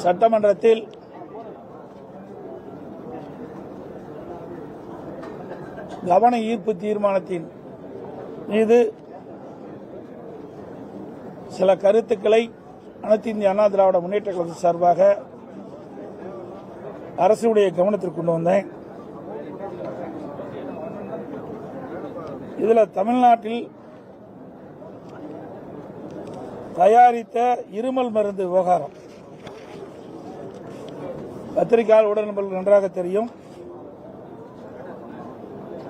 சட்டமன்றத்தில் கவன ஈர்ப்பு தீர்மானத்தின் மீது சில கருத்துக்களை அனைத்து இந்திய அண்ணா திராவிட முன்னேற்ற கழகம் சார்பாக அரசுடைய கவனத்திற்கு கொண்டு வந்தேன். இதுல தமிழ்நாட்டில் தயாரித்த இருமல் மருந்து விவகாரம். பத்திரிகையாளர் உடல் நன்றாக தெரியும்.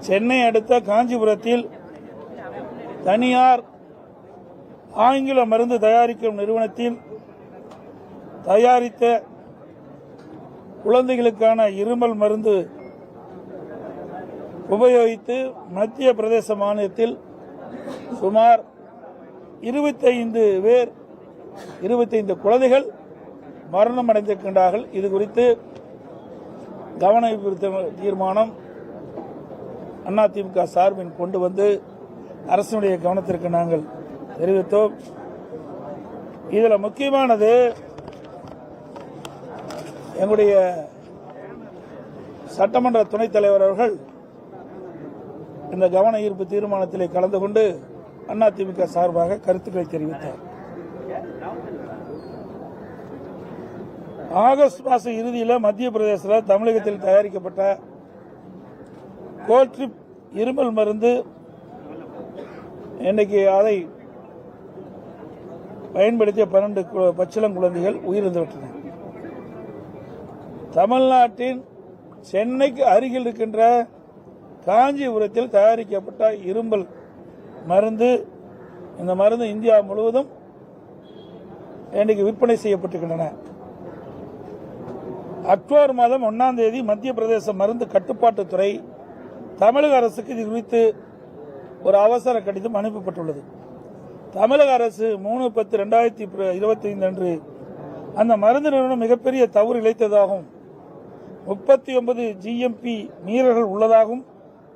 சென்னை அடுத்த காஞ்சிபுரத்தில் தனியார் ஆங்கில மருந்து தயாரிக்கும் நிறுவனத்தில் தயாரித்த குழந்தைகளுக்கான இருமல் மருந்து உபயோகித்து மத்திய பிரதேச மாநிலத்தில் சுமார் இருபத்தைந்து பேர் இருபத்தைந்து குழந்தைகள் மரணம் அடைந்திருக்கின்றார்கள் இது குறித்து கவன ஈர்ப்பு தீர்மானம் அதிமுக சார்பின் கொண்டு வந்து அரசனுடைய கவனத்திற்கு நாங்கள் தெரிவித்தோம். இதில் முக்கியமானது எங்களுடைய சட்டமன்ற துணைத் தலைவர் அவர்கள் இந்த கவன ஈர்ப்பு தீர்மானத்திலே கலந்து கொண்டு அதிமுக சார்பாக கருத்துக்களை தெரிவித்தார். ஆகஸ்ட் மாத இறுதியில் மத்திய பிரதேசத்தில் தமிழகத்தில் தயாரிக்கப்பட்ட கோல்ட்ரிப் இருமல் மருந்து இன்னைக்கு அதை பயன்படுத்திய பன்னெண்டு பச்சிளம் குழந்தைகள் உயிரிழந்துவிட்டன தமிழ்நாட்டின் சென்னைக்கு அருகில் இருக்கின்ற காஞ்சிபுரத்தில் தயாரிக்கப்பட்ட இரும்பல் மருந்து இந்த மருந்து இந்தியா முழுவதும் இன்றைக்கு விற்பனை செய்யப்பட்டிருக்கின்றன. அக்டோபர் மாதம் ஒன்றாம் தேதி மத்திய பிரதேச மருந்து கட்டுப்பாட்டுத்துறை தமிழக அரசுக்கு இது குறித்து ஒரு அவசர கடிதம் அனுப்பப்பட்டுள்ளது. தமிழக அரசு மூணு பத்து ரெண்டாயிரத்தி இருபத்தி ஐந்து அன்று அந்த மருந்து நிறுவனம் மிகப்பெரிய தவறு இழைத்ததாகவும் முப்பத்தி ஒன்பது ஜிஎம்பி மீறல்கள் உள்ளதாகவும்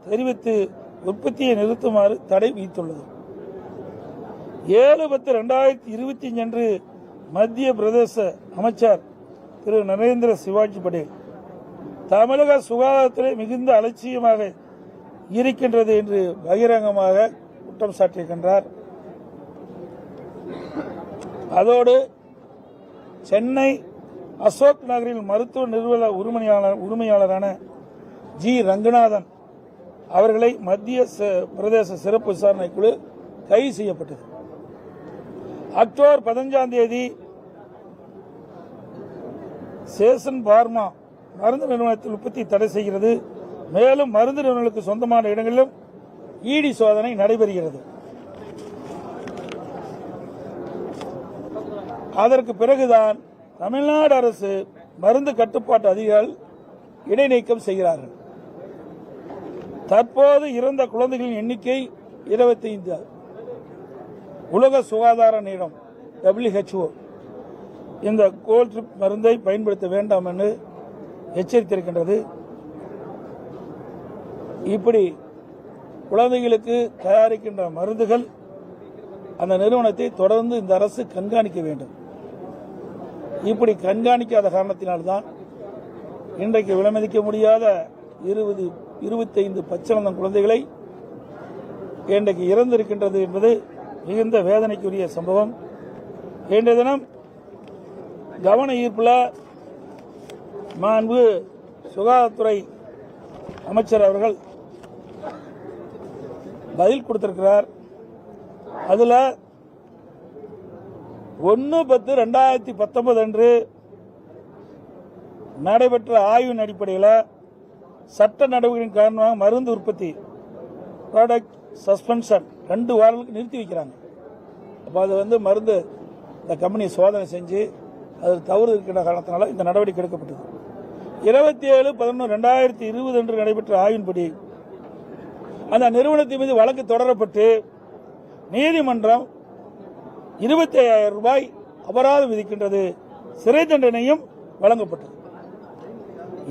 தெரிவித்து உற்பத்தியை நிறுத்துமாறு தடை விதித்துள்ளது. ஏழு பத்து ரெண்டாயிரத்தி இருபத்தி அஞ்சு அன்று மத்திய பிரதேச அமைச்சர் திரு நரேந்திர சிவாஜி படேல் தமிழக சுகாதாரத்துறை மிகுந்த அலட்சியமாக இருக்கின்றது என்று பகிரங்கமாக குற்றம் சாட்டியிருக்கின்றார். அதோடு சென்னை அசோக் நகரில் மருத்துவ நிறுவன உரிமையாளர் உரிமையாளரான ஜி ரங்கநாதன் அவர்களை மத்திய ச- பிரதேச சிறப்பு விசாரணை குழு கைது செய்யப்பட்டது. அக்டோபர் பதினஞ்சாம் தேதி சேசன் பார்மா மருந்து நிறுவனத்தில் உற்பத்தி தடை செய்கிறது. மேலும் மருந்து நிறுவனங்களுக்கு சொந்தமான இடங்களிலும் ஈடி சோதனை நடைபெறுகிறது. அதற்கு பிறகுதான் தமிழ்நாடு அரசு மருந்து கட்டுப்பாட்டு அதிகாரிகள் இடைநீக்கம் செய்கிறார்கள். தற்போது இறந்த குழந்தைகளின் எண்ணிக்கை 25 உலக சுகாதார நிறுவனம் டபிள்யூஹெச்ஓ இந்த கோல்ட்ரிப் மருந்தை பயன்படுத்த வேண்டாம் என்று எச்சரித்திருக்கின்றது. இப்படி குழந்தைகளுக்கு தயாரிக்கின்ற மருந்துகள் அந்த நிறுவனத்தை தொடர்ந்து இந்த அரசு கண்காணிக்க வேண்டும். இப்படி கண்காணிக்காத காரணத்தினால்தான் இன்றைக்கு விலமதிக்க முடியாத இருபது இருபத்தைந்து பச்சிளந்தம் குழந்தைகளை இன்றைக்கு இறந்திருக்கின்றது என்பது மிகுந்த வேதனைக்குரிய சம்பவம். இன்றைய தினம் கவன ஈர்ப்பில் மாண்பு சுகாதாரத்துறை அமைச்சர் அவர்கள் பதில் கொடுத்திருக்கிறார். அதில் ஒன்று பத்து ரெண்டாயிரத்தி பத்தொன்பது அன்று நடைபெற்ற ஆய்வின் அடிப்படையில் சட்ட நடவடிக்கையின் காரணமாக மருந்து உற்பத்தி ப்ராடக்ட் சஸ்பென்ஷன் ரெண்டு வாரங்களுக்கு நிறுத்தி வைக்கிறாங்க. அப்போ அது வந்து மருந்து இந்த கம்பெனி சோதனை செஞ்சு அது தவறு இருக்கின்ற காரணத்தினால இந்த நடவடிக்கை எடுக்கப்பட்டது. இருபத்தி ஏழு பதினொன்று ரெண்டாயிரத்தி இருபது அன்று நடைபெற்ற ஆய்வின்படி அந்த நிறுவனத்தின் மீது வழக்கு தொடரப்பட்டு நீதிமன்றம் இருபத்தி ஐயாயிரம் ரூபாய் அபராதம் விதிக்கின்றது. சிறை தண்டனையும் வழங்கப்பட்டது.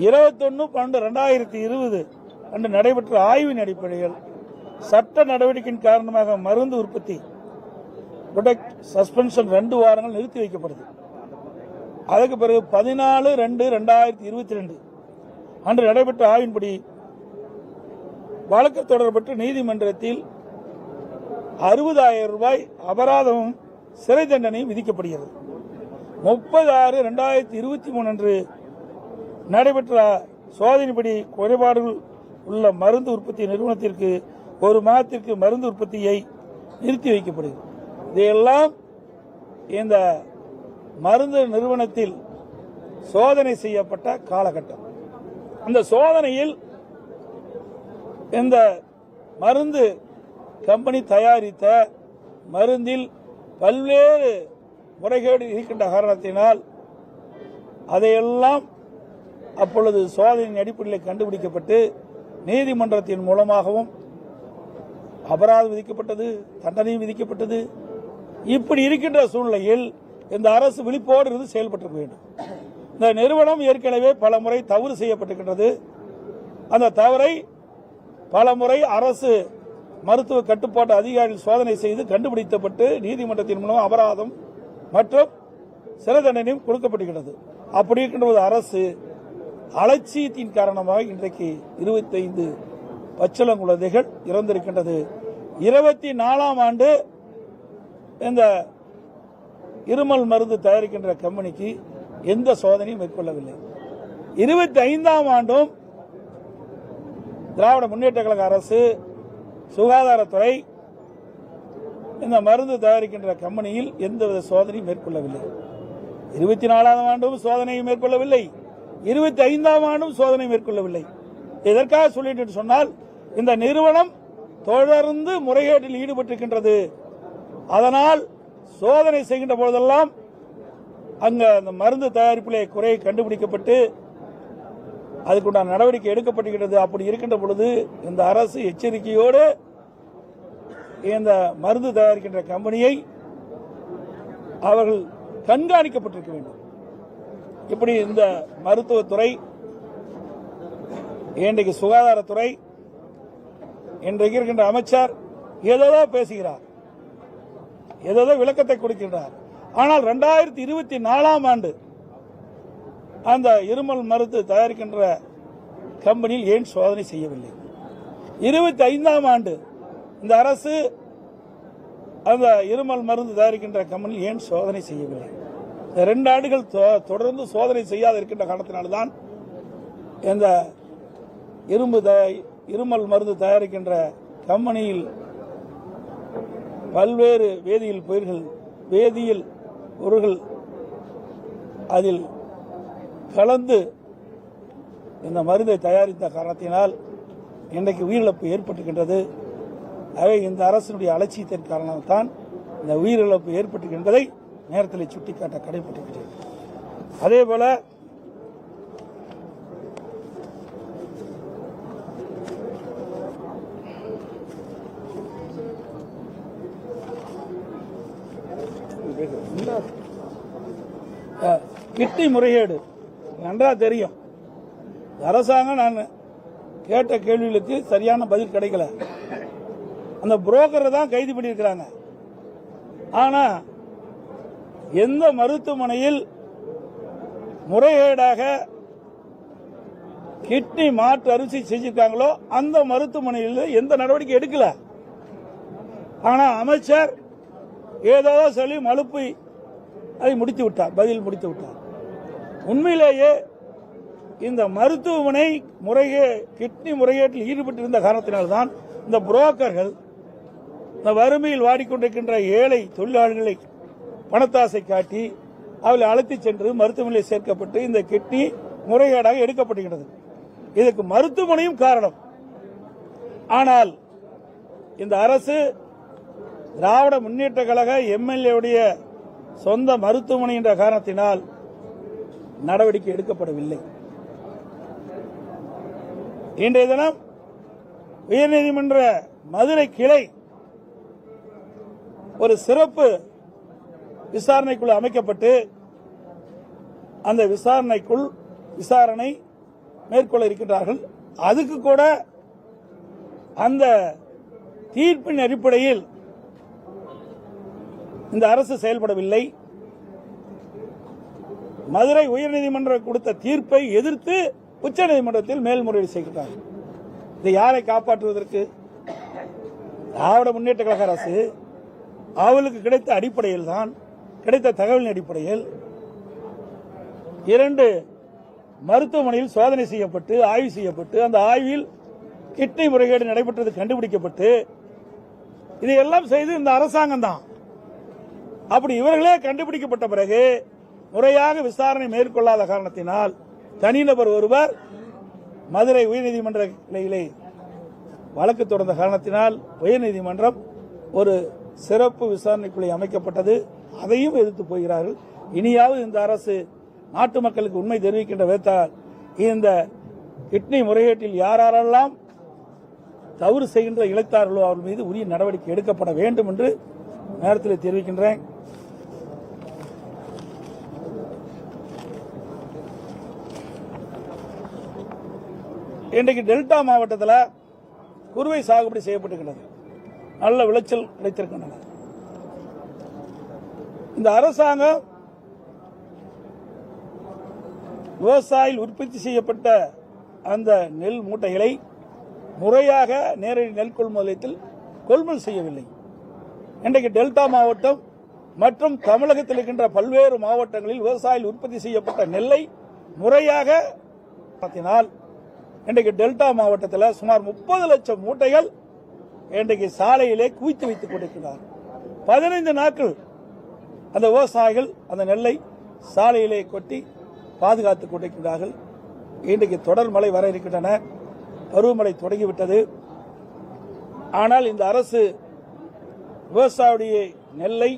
இருபத்தொன்னு பன்னெண்டு ரெண்டாயிரத்தி இருபது அன்று நடைபெற்ற ஆய்வின் அடிப்படையில் சட்ட நடவடிக்கையின் காரணமாக மருந்து உற்பத்தி ப்ரொடக்ட் சஸ்பென்ஷன் ரெண்டு வாரங்கள் நிறுத்தி வைக்கப்படுது. அதுக்கு பிறகு பதினாலு ரெண்டு ரெண்டாயிரத்தி இருபத்தி ரெண்டு அன்று நடைபெற்ற ஆய்வின்படி வழக்கு தொடரப்பட்டு நீதிமன்றத்தில் அறுபதாயிரம் ரூபாய் அபராதமும் சிறை தண்டனையும் விதிக்கப்படுகிறது. முப்பது ஆறு ரெண்டாயிரத்தி இருபத்தி மூணு அன்று நடைபெற்ற சோதனைப்படி குறைபாடுகள் உள்ள மருந்து உற்பத்தி நிறுவனத்திற்கு ஒரு மாதத்திற்கு மருந்து உற்பத்தியை நிறுத்தி வைக்கப்படுகிறது. இதையெல்லாம் இந்த மருந்து நிறுவனத்தில் சோதனை செய்யப்பட்ட காலகட்டம். அந்த சோதனையில் இந்த மருந்து கம்பெனி தயாரித்த மருந்தில் பல்வேறு முறைகேடு இருக்கின்ற காரணத்தினால் அதையெல்லாம் அப்பொழுது சோதனையின் அடிப்படையில் கண்டுபிடிக்கப்பட்டு நீதிமன்றத்தின் மூலமாகவும் அபராதம் விதிக்கப்பட்டது தண்டனையும் விதிக்கப்பட்டது. இப்படி இருக்கின்ற சூழ்நிலையில் இந்த அரசு விழிப்போடு இருந்து செயல்பட்டு வேண்டும். இந்த நிறுவனம் ஏற்கனவே பல முறை தவறு செய்யப்பட்டிருக்கின்றது. அந்த தவறை பல முறை அரசு மருத்துவ கட்டுப்பாட்டு அதிகாரிகள் சோதனை செய்து கண்டுபிடிக்கப்பட்டு நீதிமன்றத்தின் மூலம் அபராதம் மற்றும் சிறை தண்டனையும் கொடுக்கப்படுகிறது அப்படி இருக்கின்ற ஒரு அரசு அலட்சியத்தின் காரணமாக இன்றைக்கு இருபத்தைந்து பச்சளங்குழந்தைகள் இறந்திருக்கின்றது. இருபத்தி நாலாம் ஆண்டு இந்த இருமல் மருந்து தயாரிக்கின்ற கம்பெனிக்கு எந்த சோதனையும் மேற்கொள்ளவில்லை. இருபத்தி ஐந்தாம் ஆண்டும் திராவிட முன்னேற்ற கழக அரசு சுகாதாரத்துறை இந்த மருந்து தயாரிக்கின்ற கம்பெனியில் எந்தவித சோதனையும் மேற்கொள்ளவில்லை. இருபத்தி நாலாம் ஆண்டும் சோதனையை மேற்கொள்ளவில்லை. இருபத்தி ஐந்தாம் ஆண்டும் சோதனை மேற்கொள்ளவில்லை. எதற்காக சொல்லிட்டு சொன்னால் இந்த நிறுவனம் தொடர்ந்து முறைகேட்டில் ஈடுபட்டிருக்கின்றது. அதனால் சோதனை செய்கின்ற போதெல்லாம் அங்க அந்த மருந்து தயாரிப்பிலே குறை கண்டுபிடிக்கப்பட்டு அதுக்குண்டான நடவடிக்கை எடுக்கப்படுகின்றது அப்படி இருக்கின்ற பொழுது இந்த அரசு எச்சரிக்கையோடு இந்த மருந்து தயாரிக்கின்ற கம்பெனியை அவர்கள் கண்காணிக்கப்பட்டிருக்க வேண்டும். இப்படி இந்த மருத்துவத்துறை இன்றைக்கு சுகாதாரத்துறை இன்றைக்கு இருக்கின்ற அமைச்சர் ஏதோ பேசுகிறார். ஏதோ விளக்கத்தை கொடுக்கின்றார். ஆனால் ரெண்டாயிரத்தி இருபத்தி நாலாம் ஆண்டு அந்த இருமல் மருந்து தயாரிக்கின்ற கம்பெனியில் ஏன் சோதனை செய்யவில்லை? இருபத்தி ஐந்தாம் ஆண்டு இந்த அரசு அந்த இருமல் மருந்து தயாரிக்கின்ற கம்பெனியில் ஏன் சோதனை செய்யவில்லை? ரெண்டு ஆண்டுகள் தொ- தொடர்ந்து சோதனை செய்யாத இருக்கின்ற காரணத்தினால்தான் இந்த இரும்பு த- இருமல் மருந்து தயாரிக்கின்ற கம்பெனியில் பல்வேறு வேதியியல் பயிர்கள் வேதியியல் பொருள்கள் அதில் கலந்து இந்த மருந்தை தயாரித்த காரணத்தினால் இன்றைக்கு உயிரிழப்பு ஏற்பட்டுகின்றது ஆகவே இந்த அரசினுடைய அலட்சியத்தின் காரணம்தான் இந்த உயிரிழப்பு ஏற்பட்டுகின்றதை நேரத்தில் சுட்டிக்காட்ட கடைபட்டிருக்கிறேன் அதே போல கிட்டி முறைகேடு. நன்றா தெரியும். அரசாங்கம் நான் கேட்ட கேள்விகளுக்கு சரியான பதில் கிடைக்கல. அந்த புரோக்கரை தான் கைது பண்ணியிருக்கிறாங்க. ஆனால் எந்த மருத்துவமனையில் முறைகேடாக கிட்னி மாற்று அரிசி செஞ்சிருக்காங்களோ அந்த மருத்துவமனையில் எந்த நடவடிக்கை எடுக்கல. ஆனா அமைச்சர் ஏதோ சொல்லி மலுப்பை அதை முடித்து விட்டார் பதில் முடித்து விட்டார். உண்மையிலேயே இந்த மருத்துவமனை முறையே கிட்னி முறைகேட்டில் ஈடுபட்டிருந்த காரணத்தினால்தான் இந்த புரோக்கர்கள் இந்த வறுமையில் வாடிக்கொண்டிருக்கின்ற ஏழை தொழிலாளர்களை பணத்தாசை காட்டி அவளை அழைத்துச் சென்று மருத்துவமனையில் சேர்க்கப்பட்டு இந்த கிட்னி முறைகேடாக எடுக்கப்படுகிறது இதுக்கு மருத்துவமனையும் காரணம். ஆனால் இந்த அரசு திராவிட முன்னேற்ற கழக எம்எல்ஏவுடைய சொந்த மருத்துவமனை என்ற காரணத்தினால் நடவடிக்கை எடுக்கப்படவில்லை. இன்றைய தினம் உயர்நீதிமன்ற மதுரை கிளை ஒரு சிறப்பு விசாரணைக்குழு அமைக்கப்பட்டு அந்த விசாரணைக்குள் விசாரணை மேற்கொள்ள இருக்கின்றார்கள். அதுக்கு கூட அந்த தீர்ப்பின் அடிப்படையில் இந்த அரசு செயல்படவில்லை. மதுரை உயர்நீதிமன்றம் கொடுத்த தீர்ப்பை எதிர்த்து உச்சநீதிமன்றத்தில் மேல்முறையீடு செய்கிறார் இதை யாரை காப்பாற்றுவதற்கு? திராவிட முன்னேற்ற கழக அரசு அவளுக்கு கிடைத்த அடிப்படையில் தான் கிடைத்த தகவலின் அடிப்படையில் இரண்டு மருத்துவமனையில் சோதனை செய்யப்பட்டு ஆய்வு செய்யப்பட்டு அந்த ஆய்வில் கிட்னி முறைகேடு நடைபெற்றது கண்டுபிடிக்கப்பட்டு இதையெல்லாம் செய்து இந்த அரசாங்கம் தான். அப்படி இவர்களே கண்டுபிடிக்கப்பட்ட பிறகு முறையாக விசாரணை மேற்கொள்ளாத காரணத்தினால் தனிநபர் ஒருவர் மதுரை உயர்நீதிமன்ற கிளையிலே வழக்கு தொடர்ந்த காரணத்தினால் உயர்நீதிமன்றம் ஒரு சிறப்பு விசாரணைக்குழு அமைக்கப்பட்டது. அதையும் எதிர்த்து போகிறார்கள். இனியாவது இந்த அரசு நாட்டு மக்களுக்கு உண்மை தெரிவிக்கின்ற விதத்தால் இந்த கிட்னி முறைகேட்டில் யாரெல்லாம் தவறு செய்கின்ற இழைத்தார்களோ அவர்கள் மீது உரிய நடவடிக்கை எடுக்கப்பட வேண்டும் என்று நேரத்தில் தெரிவிக்கின்றேன். இன்றைக்கு டெல்டா மாவட்டத்தில் குறுவை சாகுபடி செய்யப்பட்டிருக்கின்றது. நல்ல விளைச்சல் கிடைத்திருக்கின்றன. இந்த அரசாங்கம் விவசாயிகள் உற்பத்தி செய்யப்பட்ட அந்த நெல் மூட்டைகளை முறையாக நேரடி நெல் கொள்முதலத்தில் கொள்முதல் செய்யவில்லை. இன்றைக்கு டெல்டா மாவட்டம் மற்றும் தமிழகத்தில் இருக்கின்ற பல்வேறு மாவட்டங்களில் விவசாயிகள் உற்பத்தி செய்யப்பட்ட நெல்லை முறையாக நடத்தினால் இன்றைக்கு டெல்டா மாவட்டத்தில் சுமார் முப்பது லட்சம் மூட்டைகள் இன்றைக்கு சாலையிலே குவித்து வைத்துக் கொண்டிருக்கிறார் பதினைந்து நாட்கள் அந்த விவசாயிகள் அந்த நெல்லை சாலையிலே கொட்டி பாதுகாத்துக் கொண்டிருக்கிறார்கள். இன்றைக்கு தொடர் மழை வர இருக்கின்றன. பருவமழை தொடங்கிவிட்டது. ஆனால் இந்த அரசு விவசாயிய நெல்லை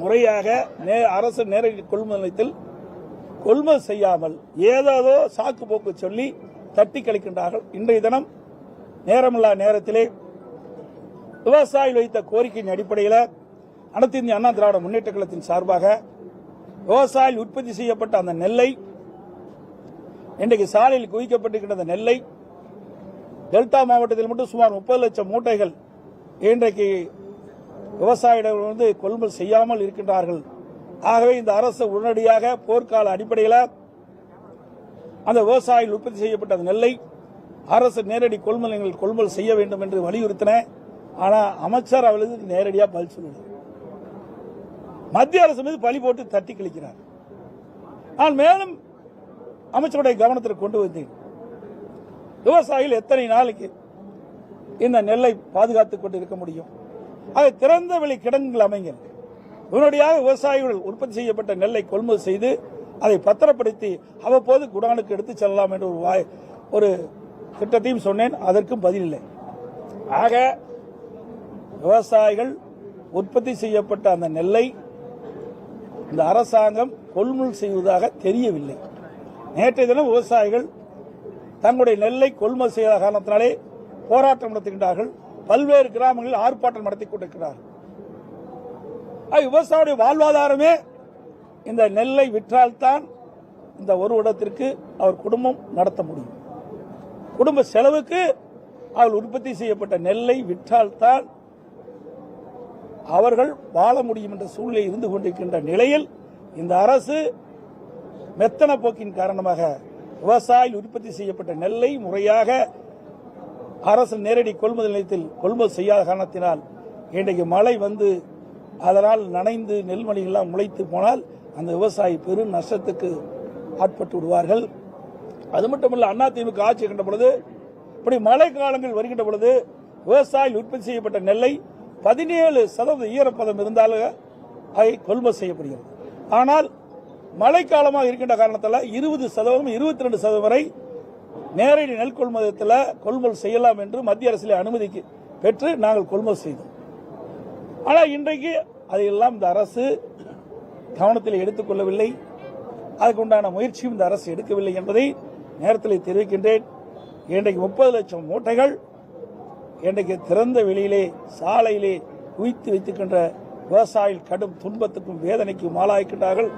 முறையாக அரசு நேரடி கொள்முதல் நிலையத்தில் கொள்முதல் செய்யாமல் ஏதாவதோ சாக்கு போக்கு சொல்லி தட்டி கழிக்கின்றார்கள். இன்றைய தினம் நேரமில்லா நேரத்திலே விவசாயிகள் வைத்த கோரிக்கையின் அடிப்படையில் அனைத்து இந்திய அண்ணா திராவிட முன்னேற்ற கழகத்தின் சார்பாக விவசாயிகள் உற்பத்தி செய்யப்பட்ட அந்த நெல்லை இன்றைக்கு சாலையில் குவிக்கப்பட்டிருக்கிற அந்த நெல்லை டெல்டா மாவட்டத்தில் மட்டும் சுமார் முப்பது லட்சம் மூட்டைகள் இன்றைக்கு விவசாயிகள் வந்து கொள்முதல் செய்யாமல் இருக்கின்றார்கள். ஆகவே இந்த அரசு உடனடியாக போர்க்கால அடிப்படையில் அந்த விவசாயிகள் உற்பத்தி செய்யப்பட்ட அந்த நெல்லை அரசு நேரடி கொள்முதல் கொள்முதல் செய்ய வேண்டும் என்று வலியுறுத்தின. ஆனால் அமைச்சர் அவளுக்கு நேரடியாக பதில் சொல்லுங்கள் மத்திய அரசு மீது பழி போட்டு தட்டி கழிக்கிறார். நான் மேலும் அமைச்சருடைய கவனத்திற்கு கொண்டு வந்தேன். விவசாயிகள் எத்தனை நாளைக்கு இந்த நெல்லை பாதுகாத்துக் கொண்டு இருக்க முடியும்? அது திறந்த வெளி கிடங்குகள் அமைங்கள். உடனடியாக விவசாயிகள் உற்பத்தி செய்யப்பட்ட நெல்லை கொள்முதல் செய்து அதை பத்திரப்படுத்தி அவ்வப்போது குடானுக்கு எடுத்து செல்லலாம் என்ற ஒரு வாய் ஒரு திட்டத்தையும் சொன்னேன். அதற்கும் பதில் இல்லை. ஆக விவசாயிகள் உற்பத்தி செய்யப்பட்ட அந்த நெல்லை இந்த அரசாங்கம் கொள்முதல் செய்வதாக தெரியவில்லை. நேற்றைய தினம் விவசாயிகள் தங்களுடைய நெல்லை கொள்முதல் செய்த காரணத்தினாலே போராட்டம் நடத்துகின்றார்கள். பல்வேறு கிராமங்களில் ஆர்ப்பாட்டம் நடத்தி கொண்டிருக்கிறார்கள். ஆக, விவசாயியுடைய வாழ்வாதாரமே இந்த நெல்லை விற்றால்தான் இந்த ஒரு இடத்திற்கு அவர் குடும்பம் நடத்த முடியும். குடும்ப செலவுக்கு அவர்கள் உற்பத்தி செய்யப்பட்ட நெல்லை விற்றால்தான் அவர்கள் வாழ முடியும் என்ற சூழ்நிலை இருந்து கொண்டிருக்கின்ற நிலையில் இந்த அரசு மெத்தன போக்கின் காரணமாக விவசாயிகள் உற்பத்தி செய்யப்பட்ட நெல்லை முறையாக அரசு நேரடி கொள்முதல் நிலையத்தில் கொள்முதல் செய்யாத காரணத்தினால் இன்றைக்கு மழை வந்து அதனால் நனைந்து நெல்மணிகள்லாம் முளைத்து போனால் அந்த விவசாயி பெரும் நஷ்டத்துக்கு ஆட்பட்டு விடுவார்கள். அது மட்டுமல்ல அதிமுக ஆட்சி கண்ட பொழுது இப்படி மழை காலங்கள் வருகின்ற பொழுது விவசாயிகள் உற்பத்தி செய்யப்பட்ட நெல்லை பதினேழு சதவீத ஈரப்பதம் இருந்தாலும் அதை கொள்முதல் செய்யப்படுகிறது. ஆனால் மழைக்காலமாக இருக்கின்ற காரணத்தால் இருபது சதவீதம் இருபத்தி ரெண்டு சதவீதம் வரை நேரடி நெல் கொள்முதலத்தில் கொள்முதல் செய்யலாம் என்று மத்திய அரசில் அனுமதிக்கு பெற்று நாங்கள் கொள்முதல் செய்தோம். ஆனால் இன்றைக்கு அதையெல்லாம் இந்த அரசு கவனத்தில் எடுத்துக்கொள்ளவில்லை அதுக்குண்டான முயற்சியும் இந்த அரசு எடுக்கவில்லை என்பதை நேரத்தில் தெரிவிக்கின்றேன். இன்றைக்கு முப்பது லட்சம் மூட்டைகள் இன்றைக்கு திறந்த வெளியிலே சாலையிலே குவித்து வைத்துக்கின்ற விவசாயிகள் கடும் துன்பத்துக்கும் வேதனைக்கும் ஆளாகின்றார்கள்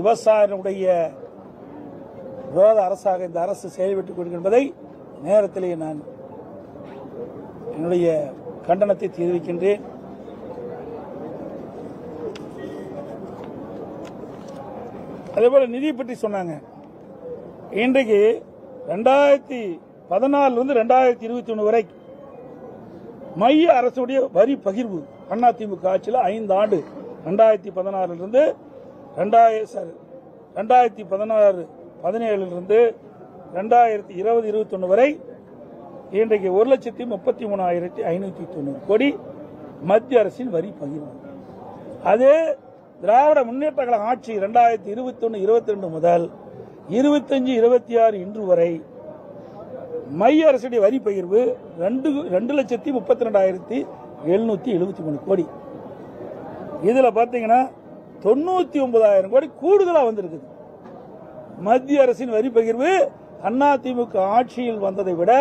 விவசாயினுடைய விரோத அரசாக இந்த அரசு செயல்பட்டுக் கொள்கின்றதை நேரத்திலேயே நான் என்னுடைய கண்டனத்தை தெரிவிக்கின்றேன். அதேபோல் நிதி பற்றி சொன்னாங்க. இன்றைக்கு ரெண்டாயிரத்தி பதினாலிருந்து ரெண்டாயிரத்தி இருபத்தி ஒன்று வரை மைய அரசுடைய வரி பகிர்வு அதிமுக ஆட்சியில் ஐந்து ஆண்டு ரெண்டாயிரத்தி பதினாறிலிருந்து ரெண்டாயிரம் சாரி ரெண்டாயிரத்தி பதினாறு பதினேழுல இருந்து ரெண்டாயிரத்தி இருபது இருபத்தொன்று வரை இன்றைக்கு ஒரு லட்சத்தி முப்பத்தி மூணாயிரத்தி ஐநூற்றி தொண்ணூறு கோடி மத்திய அரசின் வரி பகிர்வு. அது திராவிட முன்னேற்ற கழக ஆட்சி ரெண்டாயிரத்தி இருபத்தி ஒன்று இருபத்தி ரெண்டு முதல் இருபத்தஞ்சு இருபத்தி ஆறு இன்று வரை மைய அரசுடைய வரி பகிர்வு ரெண்டு ரெண்டு லட்சத்தி முப்பத்தி ரெண்டாயிரத்தி எழுநூத்தி எழுபத்தி மூணு கோடி. இதுல பாத்தீங்கன்னா தொண்ணூத்தி ஒன்பதாயிரம் கோடி கூடுதலா வந்திருக்குது. மத்திய அரசின் வரி பகிர்வு அதிமுக ஆட்சியில் வந்ததை விட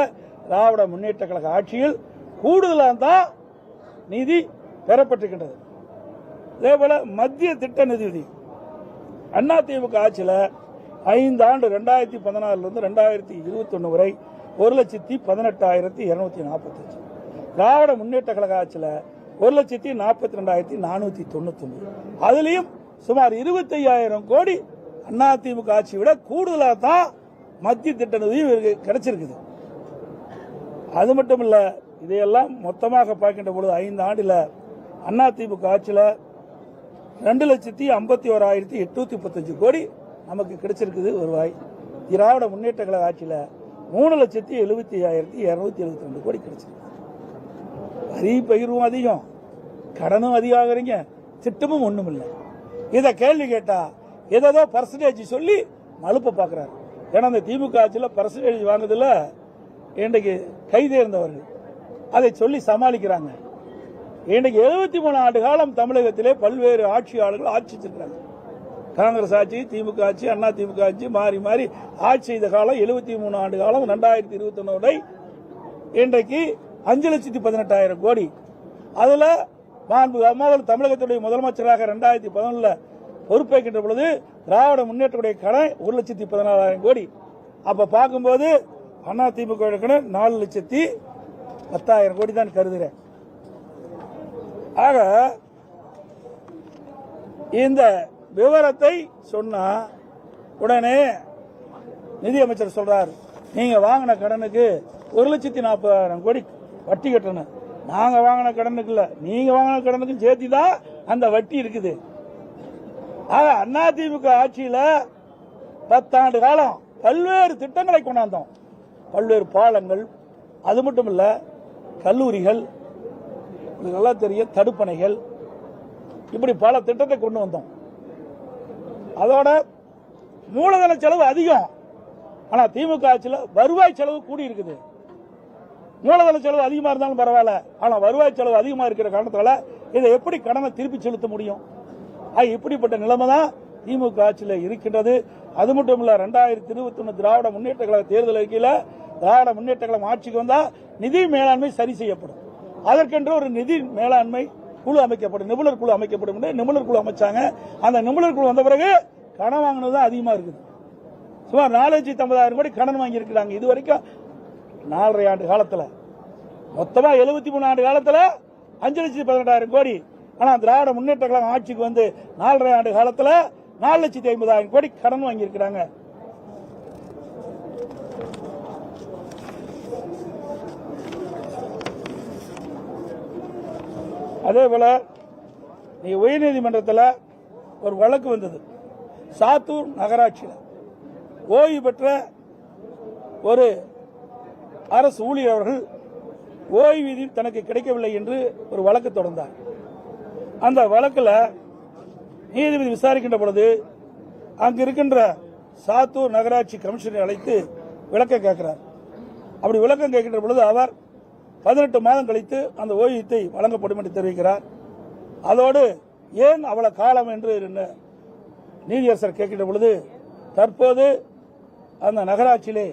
திராவிட முன்னேற்ற கழக ஆட்சியில் கூடுதலாக தான் நிதி பெறப்பட்டிருக்கின்றது. அதேபோல மத்திய திட்ட நிதி அதிமுக ஆட்சியில் ஐந்து ஆண்டு ரெண்டாயிரத்தி பதினாறுல இருந்து ரெண்டாயிரத்தி இருபத்தி ஒன்று வரை ஒரு லட்சத்தி பதினெட்டாயிரத்தி இருநூத்தி நாற்பத்தஞ்சு. திராவிட முன்னேற்ற கழக ஆட்சியில் ஒரு லட்சத்தி நாற்பத்தி ரெண்டாயிரத்தி நானூத்தி தொண்ணூத்தி அதுலேயும் அதுலயும் சுமார் இருபத்தி ஐயாயிரம் கோடி அதிமுக ஆட்சியை விட கூடுதலாக தான் மத்திய திட்ட நிதி கிடைச்சிருக்குது. அது மட்டும் இல்ல இதையெல்லாம் மொத்தமாக பார்க்கின்ற பொழுது ஐந்து ஆண்டில் அதிமுக ஆட்சியில் ரெண்டு லட்சத்தி ஐம்பத்தி ஓராயிரத்தி எட்நூத்தி முப்பத்தஞ்சு கோடி நமக்கு கிடைச்சிருக்குது வருவாய் திராவிட முன்னேற்ற கழக ஆட்சியில் மூணு லட்சத்தி எழுபத்தி ஐயாயிரத்தி இரநூத்தி எழுபத்தி ரெண்டு கோடி கிடைச்சிருக்கு. வரி பகிர்வும் அதிகம். கடனும் அதிகாகிறீங்க. திட்டமும் ஒன்றும் இல்லை. இதை கேள்வி கேட்டால் ஏதோ பர்சன்டேஜ் சொல்லி மலுப்ப பார்க்குறாரு ஏன்னா அந்த திமுக ஆட்சியில் பர்சன்டேஜ் வாங்குறதுல இன்றைக்கு கைதேர்ந்தவர்கள் அதை சொல்லி சமாளிக்கிறாங்க. இன்றைக்கு எழுபத்தி மூணு ஆண்டு காலம் தமிழகத்திலே பல்வேறு ஆட்சியாளர்கள் ஆட்சி செஞ்சிருக்காங்க காங்கிரஸ் ஆட்சி திமுக ஆட்சி அண்ணா திமுக ஆட்சி மாறி மாறி ஆட்சி செய்த காலம் எழுபத்தி மூணு ஆண்டு காலம் ரெண்டாயிரத்தி இருபத்தி ஒன்னு இன்றைக்கு அஞ்சு லட்சத்தி பதினெட்டாயிரம் கோடி. அதுல மாண்பு அம்மாவல் தமிழகத்துடைய முதலமைச்சராக ரெண்டாயிரத்தி பதினொன்னுல பொறுப்பேற்கின்ற பொழுது திராவிட முன்னேற்றத்துடைய கடன் ஒரு லட்சத்தி பதினாலாயிரம் கோடி. அப்ப பார்க்கும்போது அண்ணா திமுக கடன் நாலு லட்சத்தி பத்தாயிரம் கோடி தான் கருதுகிறேன் ஆக இந்த விவரத்தை சொன்னா உடனே நிதியமைச்சர் சொல்றார் நீங்க வாங்கின கடனுக்கு ஒரு லட்சத்தி நாற்பதாயிரம் கோடி வட்டி கட்டணும். நாங்க வாங்கின கடனுக்கு இல்ல. நீங்க வாங்கின கடனுக்கு சேர்த்து தான் அந்த வட்டி இருக்குது. அதிமுக ஆட்சியில பத்தாண்டு காலம் பல்வேறு திட்டங்களை கொண்டாந்தோம். பல்வேறு பாலங்கள் அது மட்டும் இல்ல கல்லூரிகள் நல்லா தெரியும் தடுப்பணைகள் இப்படி பல திட்டத்தை கொண்டு வந்தோம். அதோட மூலதன செலவு அதிகம். ஆனா திமுக ஆட்சியில் வருவாய் செலவு கூடி இருக்குது. மூலதன செலவு அதிகமா இருந்தாலும் பரவாயில்ல. ஆனா வருவாய் செலவு அதிகமா இருக்கிற காரணத்தால இதை எப்படி கடனை திருப்பி செலுத்த முடியும்? இப்படிப்பட்ட நிலைமை தான் திமுக ஆட்சியில் இருக்கின்றது. அது மட்டும் இல்ல ரெண்டாயிரத்தி இருபத்தி ஒன்று திராவிட முன்னேற்ற கழக தேர்தல் அறிக்கையில் திராவிட முன்னேற்ற கழகம் ஆட்சிக்கு வந்தால் நிதி மேலாண்மை சரி செய்யப்படும். அதற்கென்று ஒரு நிதி மேலாண்மை குழு அமைக்கப்படும் நிபுணர் குழு அமைக்கப்படும் நிபுணர் குழு அமைச்சாங்க. அந்த நிபுணர் குழு வந்த பிறகு கடன் வாங்கினது தான் அதிகமாக இருக்குது. சுமார் நாலு லட்சத்தி ஐம்பதாயிரம் கோடி கடன் வாங்கி இருக்கிறாங்க இது வரைக்கும் நாலரை ஆண்டு காலத்தில். மொத்தமாக எழுபத்தி மூணு ஆண்டு காலத்தில் அஞ்சு லட்சத்தி பதினெட்டாயிரம் கோடி. ஆனால் திராவிட முன்னேற்ற கழகம் ஆட்சிக்கு வந்து நாலரை ஆண்டு காலத்தில் நாலு லட்சத்தி ஐம்பதாயிரம் கோடி கடன் வாங்கியிருக்கிறாங்க. அதே போல உயர்நீதிமன்றத்தில் ஒரு வழக்கு வந்தது. சாத்தூர் நகராட்சியில். ஓய்வு பெற்ற ஒரு அரசு ஊழியர் அவர்கள் ஓய்வூதியம் தனக்கு கிடைக்கவில்லை என்று ஒரு வழக்கு தொடர்ந்தார். அந்த வழக்கில் நீதிபதி விசாரிக்கின்ற பொழுது அங்கு இருக்கின்ற சாத்தூர் நகராட்சி கமிஷனை அழைத்து விளக்கம் கேட்கிறார். அப்படி விளக்கம் கேட்கின்ற பொழுது அவர் பதினெட்டு மாதம் கழித்து அந்த ஓய்வூதியத்தை வழங்கப்படும் என்று தெரிவிக்கிறார். அதோடு ஏன் அவ்வளவு காலம் என்று நீதியரசர் கேட்கின்ற பொழுது தற்போது அந்த நகராட்சியிலே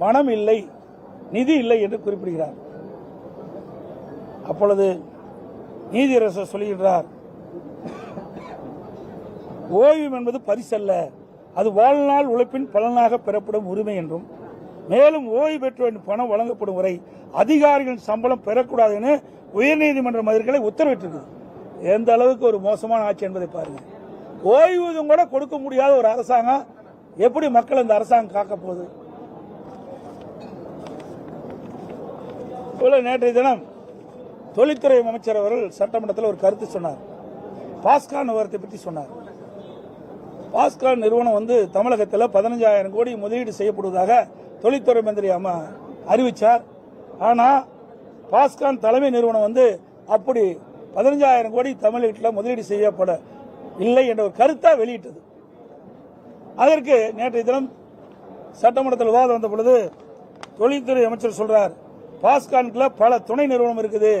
பணம் இல்லை நிதி இல்லை என்று குறிப்பிடுகிறார். அப்பொழுது நீதியரசர் சொல்லுகின்றார் ஓய்வு என்பது பரிசல்ல அது வாழ்நாள் உழைப்பின் பலனாக பெறப்படும் உரிமை என்றும் மேலும் ஓய்வு பெற்ற பணம் வழங்கப்படும் வரை அதிகாரிகளின் சம்பளம் பெறக்கூடாது என உயர்நீதிமன்ற மதில்களை உத்தரவிட்டிருக்கு. எந்த அளவுக்கு ஒரு மோசமான ஆட்சி என்பதை பாருங்க. ஓய்வூதியம் கூட கொடுக்க முடியாத ஒரு அரசாங்கம் எப்படி மக்கள் இந்த அரசாங்கம் காக்க போகுது? நேற்றைய தினம் தொழில்துறை அமைச்சர் அவர்கள் சட்டமன்றத்தில் ஒரு கருத்து சொன்னார். பாஸ்கான் விவரத்தை பற்றி சொன்னார். பாஸ்கான் நிறுவனம் வந்து தமிழகத்தில் பதினஞ்சாயிரம் கோடி முதலீடு செய்யப்படுவதாக தொழில்துறை மந்திரி அம்மா அறிவிச்சார். ஆனா பாஸ்கான் தலைமை நிறுவனம் வந்து அப்படி பதினஞ்சாயிரம் கோடி தமிழகத்தில் முதலீடு செய்யப்பட இல்லை என்ற ஒரு கருத்தா வெளியிட்டது. அதற்கு நேற்றைய தினம் சட்டமன்றத்தில் விவாதம் வந்த பொழுது தொழில்துறை அமைச்சர் சொல்றார் பாஸ்கான்ல பல துணை நிறுவனம் இருக்குது.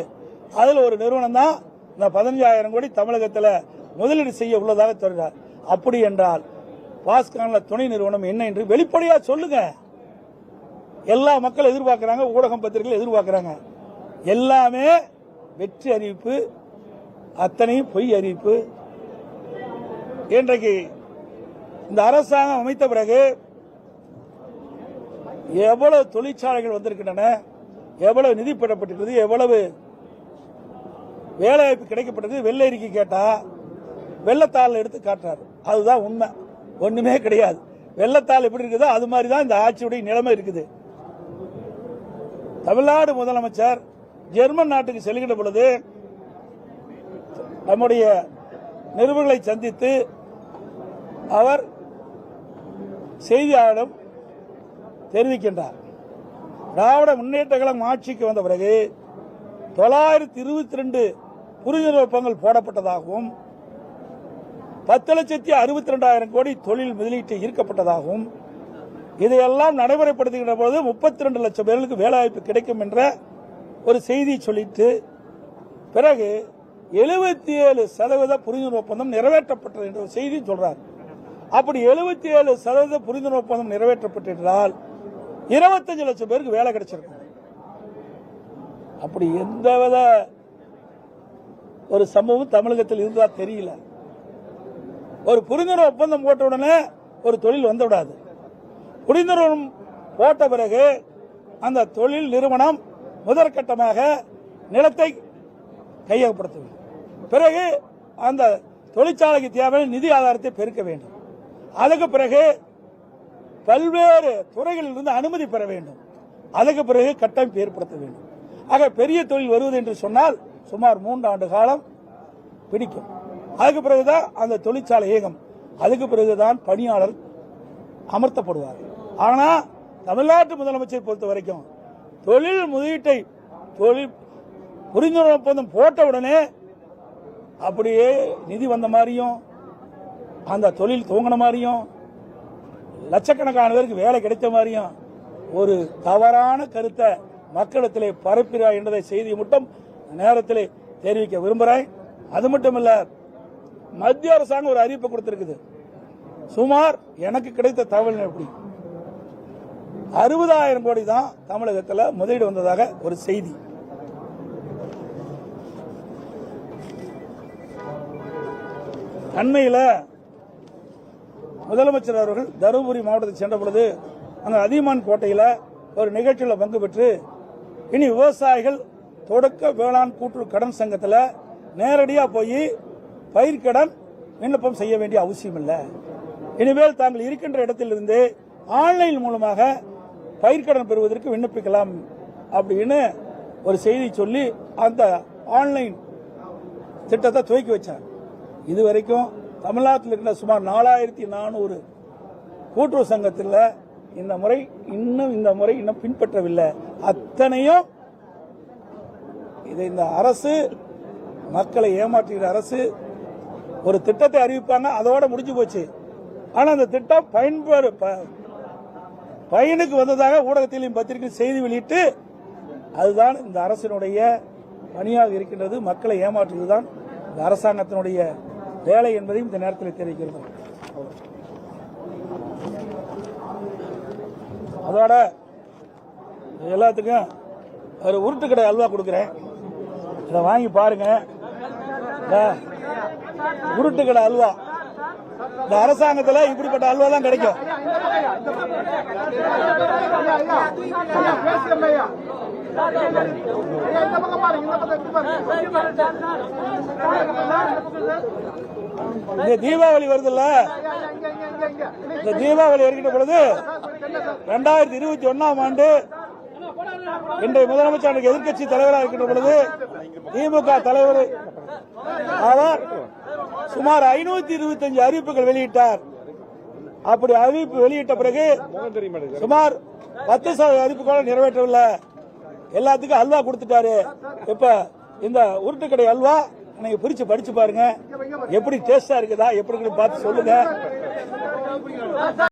அதில் ஒரு நிறுவனம் தான் இந்த பதினஞ்சாயிரம் கோடி தமிழகத்தில் முதலீடு செய்ய உள்ளதாக சொல்றார் அப்படி என்றால் பாஸ்கான்ல துணை நிறுவனம் என்ன என்று வெளிப்படையா சொல்லுங்க. எல்லா மக்கள் எதிர்பார்க்கிறாங்க ஊடகம் பத்திரிகைகள் எதிர்பார்க்கிறாங்க. எல்லாமே வெற்றி அறிவிப்பு அத்தனையும் பொய் அறிவிப்பு. இன்றைக்கு இந்த அரசாங்கம் அமைத்த பிறகு எவ்வளவு தொழிற்சாலைகள் வந்திருக்கின்றன எவ்வளவு நிதி பெறப்பட்டிருக்கிறது எவ்வளவு வேலைவாய்ப்பு கிடைக்கப்பட்டது வெள்ளை அறிக்கை கேட்டா வெள்ளத்தாள் எடுத்து காட்டுறாரு. அதுதான் உண்மை. ஒண்ணுமே கிடையாது. வெள்ளத்தாள் எப்படி இருக்குதோ அது மாதிரி தான் இந்த ஆட்சியுடைய நிலைமை இருக்குது. தமிழ்நாடு முதலமைச்சர் ஜெர்மன் நாட்டுக்கு செல்கின்ற பொழுது நம்முடைய நிருபர்களை சந்தித்து அவர் செய்தியாளரிடம் தெரிவிக்கின்றார். திராவிட முன்னேற்ற கழகம் ஆட்சிக்கு வந்த பிறகு தொள்ளாயிரத்தி இருபத்தி ரெண்டு புரிந்துணர்வு ஒப்பந்தங்கள் போடப்பட்டதாகவும் பத்து லட்சத்தி அறுபத்தி ரெண்டாயிரம் கோடி தொழில் முதலீட்டு ஈர்க்கப்பட்டதாகவும் இதையெல்லாம் நடைமுறைப்படுத்துகின்ற போது முப்பத்தி ரெண்டு லட்சம் பேர்களுக்கு வேலைவாய்ப்பு கிடைக்கும் என்ற ஒரு செய்தியை சொல்லிட்டு பிறகு எழுபத்தி ஏழு சதவீத புரிந்துணர்வு ஒப்பந்தம் நிறைவேற்றப்பட்டது என்ற ஒரு செய்தி சொல்றார். அப்படி எழுபத்தி ஏழு சதவீத புரிந்துணர்வு ஒப்பந்தம் நிறைவேற்றப்பட்டிருந்தால் இருபத்தஞ்சு லட்சம் பேருக்கு வேலை கிடைச்சிருக்கும். அப்படி எந்தவித ஒரு சம்பவம் தமிழகத்தில் இருந்தா தெரியல. ஒரு புரிந்துணர்வு ஒப்பந்தம் போட்ட உடனே ஒரு தொழில் வந்து விடாது புரிந்துணர்வு போட்ட பிறகு அந்த தொழில் நிறுவனம் முதற்கட்டமாக நிலத்தை கையகப்படுத்த வேண்டும் பிறகு அந்த தொழிற்சாலைக்கு தேவையான நிதி ஆதாரத்தை பெருக்க வேண்டும். அதுக்கு பிறகு பல்வேறு துறைகளில் இருந்து அனுமதி பெற வேண்டும். அதுக்கு பிறகு கட்டமைப்பு ஏற்படுத்த வேண்டும். ஆக பெரிய தொழில் வருவது என்று சொன்னால் சுமார் மூன்று ஆண்டு காலம் பிடிக்கும். அதுக்கு பிறகுதான் அந்த தொழிற்சாலை இயக்கம் அதுக்கு பிறகுதான் பணியாளர் அமர்த்தப்படுவார்கள். ஆனா தமிழ்நாட்டு முதலமைச்சர் பொறுத்த வரைக்கும் தொழில் முதலீட்டை தொழில் புரிந்துணர்வு ஒப்பந்தம் போட்ட உடனே அப்படியே நிதி வந்த மாதிரியும் அந்த தொழில் துவங்கின மாதிரியும் லட்சக்கணக்கான பேருக்கு வேலை கிடைத்த மாதிரியும் ஒரு தவறான கருத்தை மக்களிடத்திலே பரப்பிறாய் என்றதை செய்தி மட்டும் நேரத்திலே தெரிவிக்க விரும்புகிறேன். அது மட்டுமல்ல மத்திய அரசாங்கம் ஒரு அறிவிப்பு கொடுத்திருக்குது. சுமார் எனக்கு கிடைத்த தகவல் எப்படி? அறுபதாயிரம் கோடி தான் தமிழகத்தில் முதலீடு வந்ததாக ஒரு செய்தி. அண்மையில் முதலமைச்சர் அவர்கள் தருமபுரி மாவட்டத்தை சென்ற பொழுது அந்த அதியமான் கோட்டையில் ஒரு நிகழ்ச்சியில் பங்கு பெற்று இனி விவசாயிகள் தொடக்க வேளாண் கூட்டுறவு கடன் சங்கத்தில் நேரடியாக போய் பயிர்க்கடன் விண்ணப்பம் செய்ய வேண்டிய அவசியம் இல்லை இனிமேல் தாங்கள் இருக்கின்ற இடத்திலிருந்து ஆன்லைன் மூலமாக பயிர்க்கடன் பெறுவதற்கு விண்ணப்பிக்கலாம் அப்படின்னு ஒரு செய்தி சொல்லி அந்த ஆன்லைன் திட்டத்தை துவக்கி வச்சார் இதுவரைக்கும் தமிழ்நாட்டில் இருக்கிற சுமார் நாலாயிரத்தி நானூறு கூட்டுறவு சங்கத்தில் இந்த முறை இன்னும் இந்த முறை இன்னும் பின்பற்றவில்லை. அத்தனையும் இதை இந்த அரசு மக்களை ஏமாற்றுகிற அரசு ஒரு திட்டத்தை அறிவிப்பாங்க. அதோட முடிஞ்சு போச்சு. ஆனால் அந்த திட்டம் பயன்பெறு ப- பயனுக்கு வந்ததாக ஊடகத்திலும் பத்திரிகை செய்தி வெளியிட்டு அதுதான் இந்த அரசினுடைய பணியாக இருக்கின்றது. மக்களை ஏமாற்றுவதுதான் இந்த அரசாங்கத்தினுடைய வேலை என்பதையும் இந்த நேரத்தில் தெரிவிக்கிறது. அதோட எல்லாத்துக்கும் ஒரு உருட்டு கடை அல்வா கொடுக்குறேன். இதை வாங்கி பாருங்க. உருட்டு கடை அல்வா. இந்த அரசாங்கத்துல இப்படிப்பட்ட அல்வா தான் கிடைக்கும். இந்த தீபாவளி வருதுல்ல? இந்த தீபாவளி வருகின்ற பொழுது ரெண்டாயிரத்தி இருபத்தி ஒன்னாம் ஆண்டு இன்றைய முதலமைச்சர் எதிர்க்கட்சி தலைவராக இருக்கின்ற பொழுது திமுக தலைவர் அவர் சுமார் ஐநூத்தி இருபத்தஞ்சு அறிவிப்புகள் வெளியிட்டார். அப்படி அறிவிப்பு வெளியிட்ட பிறகு சுமார் பத்து சதவீத அறிவிப்புகள் நிறைவேற்றவில்லை. எல்லாத்துக்கும் அல்வா கொடுத்துட்டாரு. இப்ப இந்த உருட்டுக்கடை அல்வா நீங்க பிரிச்சு படிச்சு பாருங்க. எப்படி டேஸ்டா இருக்குதா எப்படி பார்த்து சொல்லுங்க.